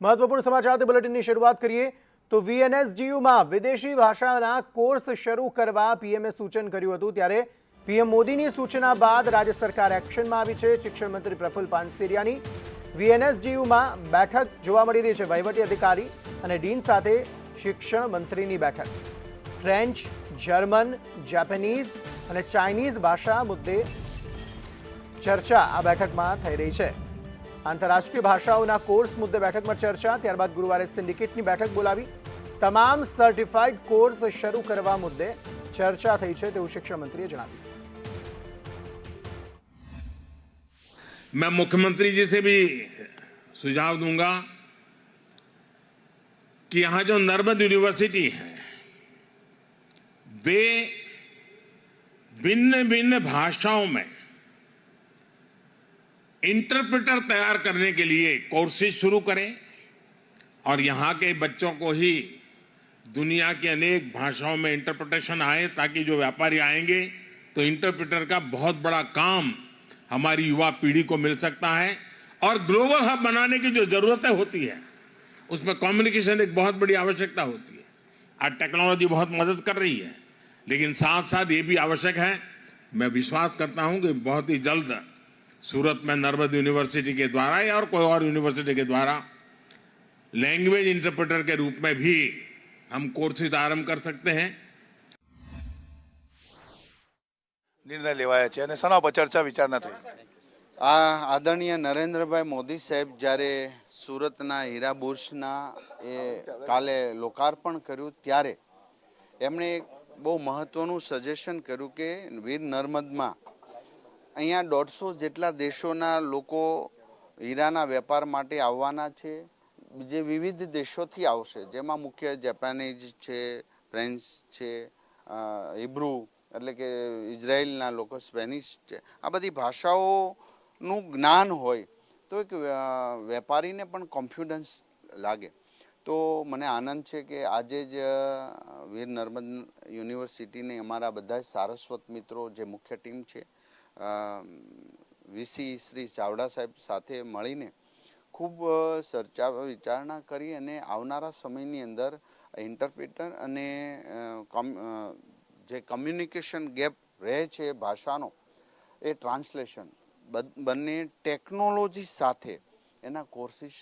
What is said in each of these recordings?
મહત્વપૂર્ણ સમાચાર બુલેટિનની શરૂઆત કરીએ. તો વીએનએસજીયુમાં વિદેશી ભાષાના કોર્સ શરૂ કરવા પીએમએ સૂચન કર્યું હતું. ત્યારે પીએમ મોદીની સૂચના બાદ રાજ્ય સરકાર એક્શનમાં આવી છે. શિક્ષણ મંત્રી પ્રફુલ્લ પાનસેરિયાની વીએનએસજીયુમાં બેઠક જોવા મળી રહી છે. વહીવટી અધિકારી અને ડીન સાથે શિક્ષણ મંત્રીની બેઠક. ફ્રેન્ચ, જર્મન, જાપાનીઝ અને ચાઇનીઝ ભાષા મુદ્દે ચર્ચા આ બેઠકમાં થઈ રહી છે. આંતરરાષ્ટ્રીય ભાષાઓના કોર્સ મુદ્દે બેઠકમાં ચર્ચા ત્યારબાદ ગુરુવારે સિન્ડિકેટની બેઠક બોલાવી તમામ સર્ટિફાઈડ કોર્સ શરૂ કરવા મુદ્દે ચર્ચા થઈ છે તેવું શિક્ષણ મંત્રીએ જણાવ્યું मैं मुख्यमंत्री जी से भी सुझाव दूंगा कि यहां जो नर्मद यूनिवर्सिटी है वे भिन्न भिन्न भाषाओं में इंटरप्रेटर तैयार करने के लिए कोर्सेज शुरू करें और यहाँ के बच्चों को ही दुनिया की अनेक भाषाओं में इंटरप्रिटेशन आए ताकि जो व्यापारी आएँगे तो इंटरप्रेटर का बहुत बड़ा काम हमारी युवा पीढ़ी को मिल सकता है। और ग्लोबल हब बनाने की जो जरूरतें होती है, उसमें कम्युनिकेशन एक बहुत बड़ी आवश्यकता होती है। आज टेक्नोलॉजी बहुत मदद कर रही है, लेकिन साथ साथ ये भी आवश्यक है। मैं विश्वास करता हूँ कि बहुत ही जल्द सूरत में नर्मद यूनिवर्सिटी के द्वारा या और कोई और यूनिवर्सिटी के द्वारा लैंग्वेज इंटरप्रेटर के रूप में भी हम कोर्सेज आरंभ कर सकते हैं નિર્ણય લેવાયા છે અને શેના પર ચર્ચા વિચારણા થઈ આ આદરણીય નરેન્દ્રભાઈ મોદી સાહેબ જ્યારે સુરતના હીરા બુર્સના એ કાલે લોકાર્પણ કર્યું ત્યારે એમણે એક બહુ મહત્વનું સજેશન કર્યું કે વીર નર્મદમાં અહીંયા દોઢસો જેટલા દેશોના લોકો હીરાના વેપાર માટે આવવાના છે, જે વિવિધ દેશોથી આવશે. જેમાં મુખ્ય જેપાનીઝ છે ફ્રેન્ચ છે હિબ્રુ એટલે કે ઇઝરાયલના લોકો સ્પેનિશ છે. આ બધી ભાષાઓનું જ્ઞાન હોય તો એક વેપારીને પણ કોન્ફિડન્સ લાગે. તો મને આનંદ છે કે આજે જ વીર નર્મદ યુનિવર્સિટીને અમારા બધા જ સારસ્વત મિત્રો જે મુખ્ય ટીમ છે વીસી શ્રી ચાવડા સાહેબ સાથે મળીને ખૂબ ચર્ચા વિચારણા કરી અને આવનારા સમયની અંદર ઇન્ટરપ્રિટર અને જે કમ્યુનિકેશન ગેપ રહે છે ભાષાનો, એ ટ્રાન્સલેશન બંને ટેકનોલોજી સાથે એના કોર્સિસ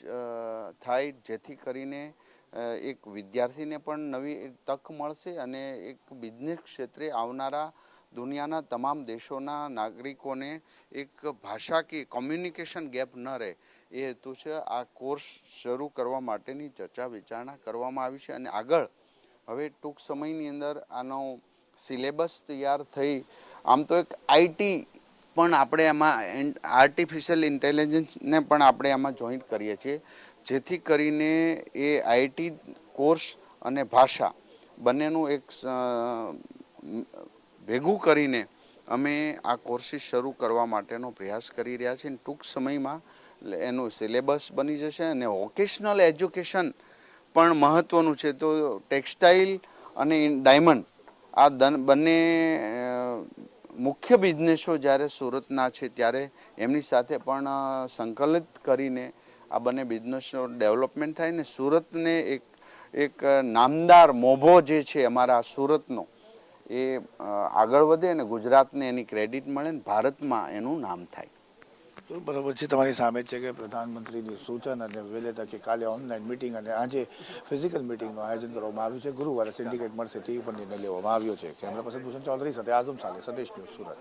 થાય જેથી કરીને એક વિદ્યાર્થીને પણ નવી તક મળશે અને એક બિઝનેસ ક્ષેત્રે આવનારા દુનિયાના તમામ દેશોના નાગરિકોને એક ભાષા કે કોમ્યુનિકેશન ગેપ ન રહે એ હેતુ છે આ કોર્સ શરૂ કરવા માટેની ચર્ચા વિચારણા કરવામાં આવી છે અને આગળ હવે ટૂંક સમયની અંદર આનો સિલેબસ તૈયાર થઈ. આમ તો એક આઈટી પણ આપણે એમાં આર્ટિફિશિયલ ઇન્ટેલિજન્સને પણ આપણે એમાં જોઈન્ટ કરીએ છીએ, જેથી કરીને એ આઈટી કોર્સ અને ભાષા બંનેનું એક ભેગું કરીને અમે આ કોર્સિસ શરૂ કરવા માટેનો પ્રયાસ કરી રહ્યા છીએ. ટૂંક સમયમાં એનું સિલેબસ બની જશે અને વોકેશનલ એજ્યુકેશન પણ મહત્વનું છે. તો ટેક્સટાઇલ અને ડાયમંડ આ દન- બંને મુખ્ય બિઝનેસો જ્યારે સુરતના છે ત્યારે એમની સાથે પણ સંકલિત કરીને આ બંને બિઝનેસનો ડેવલપમેન્ટ થાય. ને સુરતને એક એક નામદાર મોભો જે છે અમારા સુરતનો એ આગળ વધે અને ગુજરાતને એની ક્રેડિટ મળે ને ભારતમાં એનું નામ થાય. બરાબર છે, તમારી સામે છે કે પ્રધાનમંત્રીની સૂચન અને વહેલે તકે કાલે ઓનલાઈન મિટિંગ અને આજે ફિઝિકલ મિટિંગનું આયોજન કરવામાં આવ્યું છે. ગુરુવારે સિન્ડિકેટ મળશે તે પણ નિર્ણય લેવામાં આવ્યો છે. કેમેરા પર્સન ભૂષણ ચૌધરી સાથે આઝમ સાલે, સદેશ ન્યૂઝ સુરત.